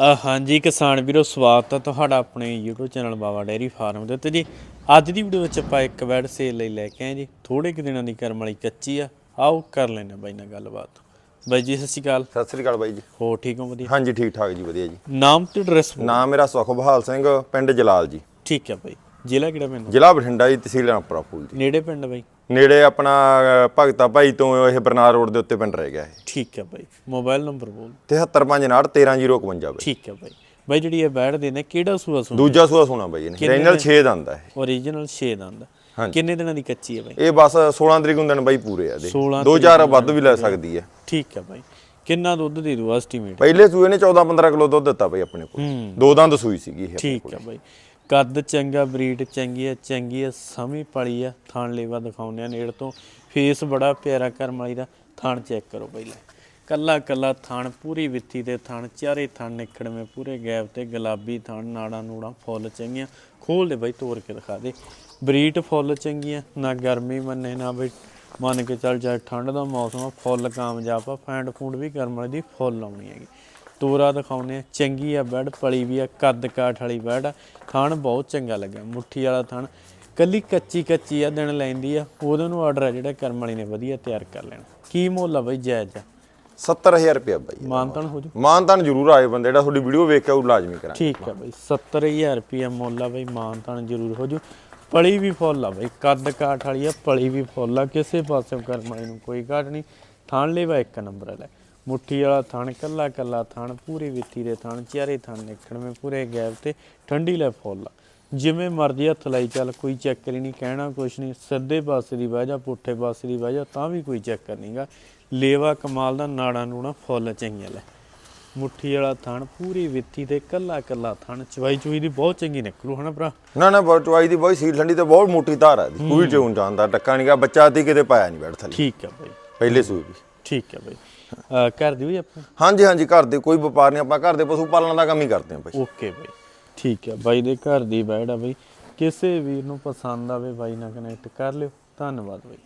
ਹਾਂਜੀ ਕਿਸਾਨ ਵੀਰੋ ਸਵਾਗਤ ਹੈ ਤੁਹਾਡਾ ਆਪਣੇ YouTube channel Bawa dairy farm ਦੇ ਉੱਤੇ ਜੀ। ਅੱਜ ਦੀ ਵੀਡੀਓ ਵਿੱਚ ਆਪਾਂ ਇੱਕ ਵੈਡ ਸੇਲ ਲਈ ਲੈ ਕੇ ਆਏ ਜੀ। ਥੋੜੇ ਕੁ ਦਿਨਾਂ ਦੀ ਕਰਮ ਵਾਲੀ ਕੱਚੀ ਆ। ਆਓ ਕਰ ਲੈਣੇ ਬਾਈ ਨਾਲ ਗੱਲਬਾਤ। ਬਾਈ ਜੀ ਸਤਿ ਸ਼੍ਰੀ ਅਕਾਲ। ਸਤਿ ਸ੍ਰੀ ਅਕਾਲ ਬਾਈ ਜੀ। ਹੋ ਠੀਕ ਹੋ ਵਧੀਆ? ਹਾਂਜੀ ਠੀਕ ਠਾਕ ਜੀ ਵਧੀਆ ਜੀ। ਨਾਮ ਤੇ ਐਡਰੈਸ ਨਾਮ ਮੇਰਾ ਸੁਖਬਹਾਲ ਸਿੰਘ ਪਿੰਡ ਜਲਾਲ ਜੀ। ਠੀਕ ਹੈ ਬਾਈ। ਜ਼ਿਲ੍ਹਾ ਕਿਹੜਾ ਪਿੰਡ ਜ਼ਿਲ੍ਹਾ ਬਠਿੰਡਾ ਜੀ ਤਹਿਸੀਲ ਰਾਮਪੁਰਾ ਫੂਲ ਜੀ ਨੇੜੇ ਪਿੰਡ ਬਾਈ? ਨੇੜੇ ਆਪਣਾ ਭਗਤਾ ਭਾਈ ਤੋਂ ਇਹ ਬਰਨਾਰ ਰੋਡ ਦੇ ਉੱਤੇ ਪਿੰਡ ਰਹਿ ਗਿਆ ਇਹ। ਠੀਕ ਹੈ ਬਾਈ ਮੋਬਾਈਲ ਨੰਬਰ ਬੋਲ। 7359 ਬਾਈ। ਠੀਕ ਹੈ ਬਾਈ। ਬਾਈ ਜਿਹੜੀ ਇਹ ਬੈਡ ਦੇ ਨੇ ਕਿਹੜਾ ਸੂਆ ਸੂ ਦੂਜਾ ਸੂਆ ਸੁਣਾ ਬਾਈ ਇਹਨੇ। ਰੈਨਲ ਦੇ? 6 ਦੰਦ ਇਹ। ਓਰੀਜਨਲ 6 ਦੰਦ। ਕਿੰਨੇ ਦਿਨਾਂ ਦੀ ਕੱਚੀ ਹੈ ਬਾਈ? ਇਹ ਬਸ 16 ਤਰੀਕ ਨੂੰ ਦਿਨ ਬਾਈ ਪੂਰੇ ਆ ਦੇ 16 ਦੋ ਚਾਰ ਵੱਧ ਵੀ ਲੈ ਸਕਦੀ ਹੈ। ਠੀਕ ਹੈ ਬਾਈ। ਕਿੰਨਾ ਦੁੱਧ ਦੇ ਦੂ ਐਸਟੀਮੇਟ ਪਹਿਲੇ ਸੂਏ ਨੇ 14 15 ਕਿਲੋ ਦੁੱਧ ਦਿੱਤਾ ਬਾਈ ਆਪਣੇ ਕੋਲ। ਹੂੰ। ਦੋ ਦੰਦ ਸੂਈ ਸੀਗੀ ਇਹ ਠੀਕ। ਹੈ ਬਾਈ। ਕੱਦ ਚੰਗਾ, ਬਰੀਡ ਚੰਗੀ ਹੈ ਚੰਗੀ ਹੈ ਸਮੀ ਪਲੀ ਆ, ਥਾਣ ਲੇਵਾ ਦਿਖਾਉਂਦੇ ਆ ਨੇੜ ਤੋਂ। ਫੇਸ ਬੜਾ ਪਿਆਰਾ ਕਰਮ ਵਾਲੀ ਦਾ, ਥਾਣ ਚੈੱਕ ਕਰੋ ਪਹਿਲਾਂ। ਕੱਲਾ ਕੱਲਾ ਥਾਣ, ਪੂਰੀ ਵਿੱਥੀ ਦੇ ਥਾਣ, ਚਾਰੇ ਥਣ ਨਿਕੜਵੇਂ ਪੂਰੇ ਗੈਪ ਤੇ ਗੁਲਾਬੀ ਥਣ, ਨਾੜਾਂ ਨੂੜਾਂ ਫੁੱਲ ਚੰਗੀਆਂ। ਖੋਲ ਦੇ ਬਾਈ ਤੋੜ ਕੇ ਦਿਖਾ ਦੇ। ਬਰੀਟ ਫੁੱਲ ਚੰਗੀਆਂ, ਨਾ ਗਰਮੀ ਮੰਨੇ, ਨਾ ਬਈ ਮੰਨ ਕੇ ਚੱਲ ਜਾ ਠੰਡ ਦਾ ਮੌਸਮ ਆ, ਫੁੱਲ ਕਾਮਯਾਬ ਆ ਫੈਂਡ ਫੂਡ ਵੀ ਕਰਮ ਵਾਲੀ ਦੀ ਫੁੱਲ ਆਉਣੀ ਹੈਗੀ। ਤੋਰਾ ਦਿਖਾਉਨੇ ਆ ਚੰਗੀ ਆ ਬੈਡ ਪਲੀ ਵੀ ਆ ਕੱਦ ਕਾਠ ਵਾਲੀ ਬੈਡ ਆ। ਥਣ ਬਹੁਤ ਚੰਗਾ ਲੱਗਾ ਮੁੱਠੀ ਵਾਲਾ ਥਣ। ਕੱਲੀ ਕੱਚੀ ਕੱਚੀ ਆ ਦਿਨ ਲੈਂਦੀ ਆ। ਉਹਦੇ ਨੂੰ ਆਰਡਰ ਆ ਜਿਹੜਾ ਕਰਮ ਵਾਲੀ ਨੇ ਵਧੀਆ ਤਿਆਰ ਕਰ ਲੈਣਾ। ਕੀ ਮੁੱਲ ਆ ਬਈ ਜਾਇਜ਼ ਆ? 70000 ਰੁਪਏ ਬਾਈ। ਮਾਨਤਨ ਹੋ ਜੂ? ਮਾਨਤਾਨ ਜ਼ਰੂਰ ਆਏ ਬੰਦੇ ਜਿਹੜਾ ਤੁਹਾਡੀ ਵੀਡੀਓ ਵੇਖ ਕੇ ਉਹ ਲਾਜ਼ਮੀ ਕਰਾਂਗੇ। ਠੀਕ ਆ ਬਈ 70000 ਰੁਪਏ ਮੁੱਲ ਆ ਬਈ ਮਾਨਤਨ ਜ਼ਰੂਰ ਹੋ ਜੂ। ਪਲੀ ਵੀ ਫੁੱਲ ਆ ਬਈ ਕੱਦ ਕਾਠ ਵਾਲੀ ਆ ਪਲੀ ਵੀ ਫੁੱਲ ਆ। ਕਿਸੇ ਪਾਸੇ ਕਰਮ ਵਾਲੀ ਨੂੰ ਕੋਈ ਘਾਟ ਨਹੀਂ। ਥਣ ਲੈਵਾ ਇੱਕ ਨੰਬਰ ਵਾਲਾ ਮੁੱਠੀ ਵਾਲਾ ਥਣ ਕੱਲਾ ਕੱਲਾ ਥਣ ਪੂਰੀ ਵਿੱਥੀ ਦੇ ਥਣ ਚਾਰੇ ਥਣ ਨਿਕੜਵੇਂ ਪੂਰੇ ਗੈਪ ਤੇ ਠੰਡੀ ਲੈ ਫੁੱਲ ਜਿਵੇਂ ਮਰਜ਼ੀ ਹੱਥ ਲਾਈ ਚੱਲ ਕੋਈ ਚੱਕਰ ਨਹੀਂ ਕਹਿਣਾ ਕੁਛ ਨਹੀਂ ਸਿੱਧੇ ਪਾਸੇ ਦੀ ਵਜ੍ਹਾ ਪੁੱਠੇ ਪਾਸੇ ਦੀ ਵਜ੍ਹਾ ਤਾਂ ਵੀ ਕੋਈ ਚੱਕਰ ਨਹੀਂਗਾ ਲੇਵਾ ਕਮਾਲ ਦਾ ਨਾੜਾ ਨੂੜਾ ਫੁੱਲ ਚੰਗੀਆਂ ਲੈ। ਮੁੱਠੀ ਵਾਲਾ ਥਣ ਪੂਰੀ ਵਿੱਥੀ ਤੇ ਕੱਲਾ ਕੱਲਾ ਥਣ ਚਵਾਈ ਚੁਈ ਦੀ ਬਹੁਤ ਚੰਗੀ ਨਿਕਲੂ ਹਨਾ ਭਰਾ? ਨਾ ਨਾ ਬਟਵਾਈ ਦੀ ਬਹੁਤ ਸੀਲ ਠੰਡੀ ਤੇ ਬਹੁਤ ਮੋਟੀ ਧਾਰ ਆ ਦੀ ਕੋਈ ਚੋਂ ਜਾਂਦਾ ਟੱਕਾ ਨਹੀਂਗਾ ਬੱਚਾ ਤੀ ਕਿਤੇ ਪਾਇਆ ਨਹੀਂ ਬੈਠ ਥੱਲੇ। ਠੀਕ ਆ ਬਾਈ ਪਹਿਲੇ ਸੂਈ ਵੀ ਠੀਕ ਆ ਬਾਈ। ਅਹ ਕਰ ਦਿਓ ਜੀ ਆਪਾਂ ਹਾਂਜੀ ਹਾਂਜੀ ਘਰ ਦੇ ਕੋਈ ਵਪਾਰ ਨਹੀਂ ਆਪਾਂ ਘਰ ਦੇ ਪਸ਼ੂ ਪਾਲਣ ਦਾ ਕੰਮ ਹੀ ਕਰਦੇ ਹਾਂ ਭਾਈ ਓਕੇ ਬਾਈ ਠੀਕ ਆ ਬਾਈ ਦੇ ਘਰ ਦੀ ਬੈੜ ਆ ਬਾਈ। ਕਿਸੇ ਵੀਰ ਨੂੰ ਪਸੰਦ ਆਵੇ ਬਾਈ ਨਾਲ ਕਨੈਕਟ ਕਰ ਲਿਓ। ਧੰਨਵਾਦ ਬਾਈ।